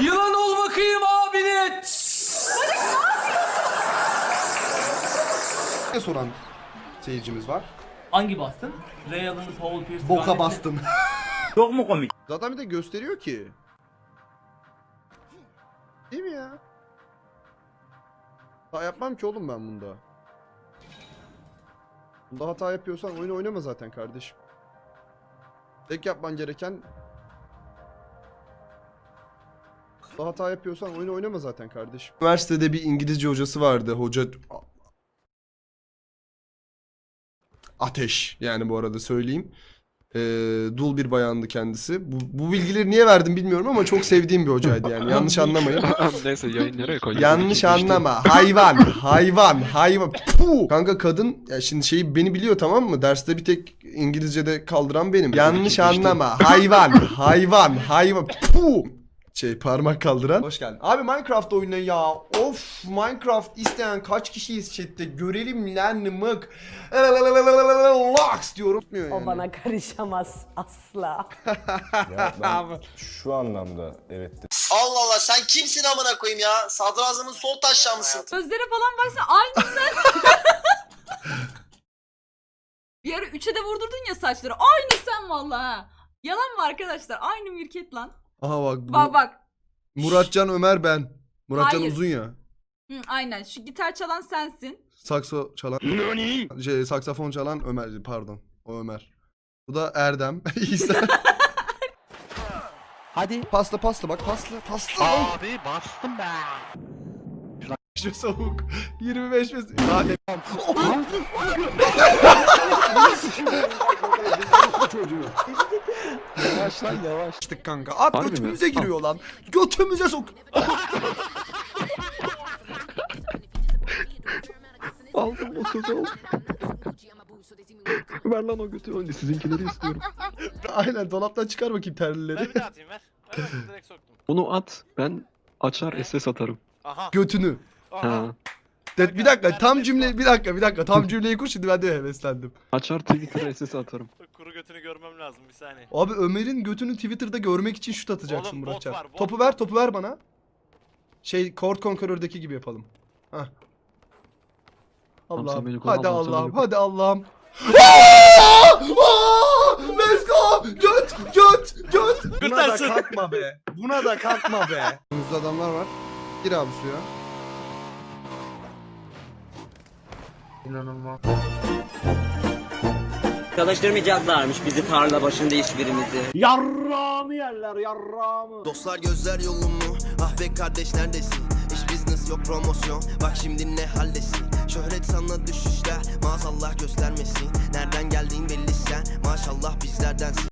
Yılan ol bakayım abine. Ne soran seyircimiz var. Hangi bastın? Real'ın Paul Pierce. Boka bastın. Çok mu komik? Zaten bir de gösteriyor ki. Değil mi ya? Hata yapmam ki oğlum ben bunda. Bunda hata yapıyorsan oyunu oynama zaten kardeşim. Tek yapman gereken hata yapıyorsan oyunu oynama zaten kardeşim. Üniversitede bir İngilizce hocası vardı. Hoca Ateş yani bu arada söyleyeyim. Ee, dul bir bayandı kendisi. Bu, bu bilgileri niye verdim bilmiyorum ama çok sevdiğim bir hocaydı yani. Yanlış anlamayın. Neyse yayın nereye koyduk? Yanlış anlama. Hayvan, hayvan, hayvan. Puh! Kanka kadın ya şimdi şeyi beni biliyor tamam mı? Derste bir tek İngilizce'de kaldıran benim. Yanlış anlama. Hayvan, hayvan, hayvan. Puh! Şey parmak kaldıran. Hoş geldin. Abi Minecraft oyunu ya. Of Minecraft isteyen kaç kişiyiz chatte? Görelim lan mık. Laks diyorum. O yani. bana karışamaz asla. Ya ben şu anlamda evet Allah Allah sen kimsin amına koyayım ya? Sadrazamın sol taşla mısın? Gözlere falan baksana aynı sen. bir ara üçe de vurdurdun ya saçları. Aynı sen vallahi ha. Yalan mı arkadaşlar? Aynı mirket lan. Aha bak bu. Bak bak. Muratcan Ömer ben. Muratcan Hayır. uzun ya. Hı, aynen şu gitar çalan sensin. Sakso çalan şey saksafon çalan Ömer pardon. O Ömer. Bu da Erdem. İsa. Hadi. Pasta pasta bak pasta pasta. Abi bastım be. Şu soğuk. 25 mes. Hadi. Yavaş lan yavaş. Açtık kanka. At Harbi mi? götümüze giriyor lan. Götümüze sok. Aldım o sözü aldım. Ver lan o götü önce sizinkileri istiyorum. Aynen dolaptan çıkar bakayım terlileri. Bir daha atayım ver. ver. Direkt soktum. Bunu at ben açar SS atarım. Aha. Götünü. Aha. Ha. De, bir dakika tam cümle bir dakika bir dakika tam cümleyi kur şimdi ben de heveslendim. Açar Twitter'a SS atarım. Kuru götünü görmem lazım bir saniye. Abi Ömer'in götünü Twitter'da görmek için şut atacaksın Oğlum, bot Muratcan. var, bot Topu ver topu ver bana. Şey Court Conqueror'daki gibi yapalım. Hah. Tamam, sen Allah'ım. beni koru, Hadi Allah'ım, sen Allah'ım. beni koru. Hadi Allah'ım. Aa! Aa! Let's go! Göt! Göt! Göt! Buna da kalkma be. Buna da kalkma be. Önümüzde adamlar var. Gir abi suya. İnanılmaz. Çalıştırmayacaklarmış bizi tarla başında hiçbirimizi. Yarrağımı yerler yarrağımı. Dostlar gözler yolunu Ah be kardeş neredesin? İş business yok promosyon Bak şimdi ne haldesin Şöhret sana düşüşler Maazallah göstermesin Nereden geldiğin belli sen Maşallah bizlerdensin